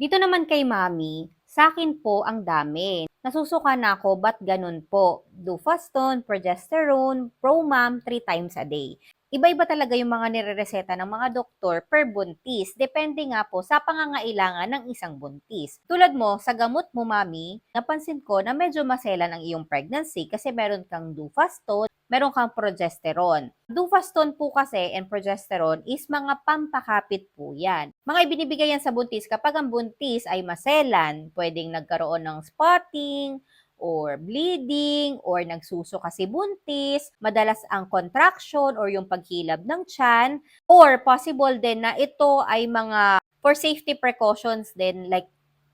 Dito naman kay Mami, sa akin po ang dami. Nasusuka na ako, ba't ganun po? Dufaston, progesterone, Promam, 3 times a day. Iba-iba talaga yung mga nirereseta ng mga doktor per buntis. Depende nga po sa pangangailangan ng isang buntis. Tulad mo, sa gamot mo, mami, napansin ko na medyo maselan ang iyong pregnancy kasi meron kang Dufaston, meron kang progesterone. Dufaston po kasi and progesterone is mga pampakapit po yan. Mga ibinibigay yan sa buntis kapag ang buntis ay maselan, pwedeng nagkaroon ng spotting, or bleeding, or nagsuso kasi buntis, madalas ang contraction or yung paghilab ng tiyan, or possible din na ito ay mga for safety precautions din like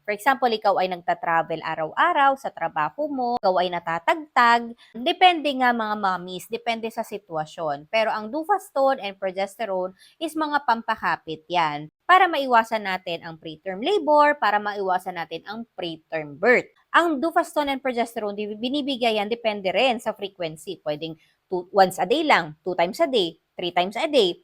For example, ikaw ay nagta-travel araw-araw sa trabaho mo, ikaw ay natatagtag. Depende nga mga mommies, depende sa sitwasyon. Pero ang Dufaston and progesterone is mga pampakapit yan para maiwasan natin ang preterm labor, para maiwasan natin ang preterm birth. Ang Dufaston and progesterone, binibigay yan, depende rin sa frequency. Pwedeng two, once a day lang, two times a day, three times a day.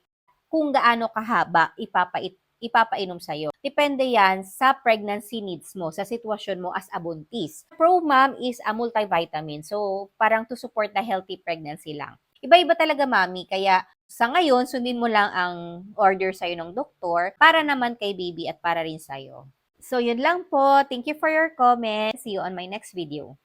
Kung gaano kahaba ipapait ipapainom sa'yo. Depende yan sa pregnancy needs mo, sa sitwasyon mo as a buntis. ProMam is a multivitamin, so parang to support the healthy pregnancy lang. Iba-iba talaga, mami, kaya sa ngayon, sundin mo lang ang order sa'yo ng doktor para naman kay baby at para rin sa'yo. So, yun lang po. Thank you for your comment. See you on my next video.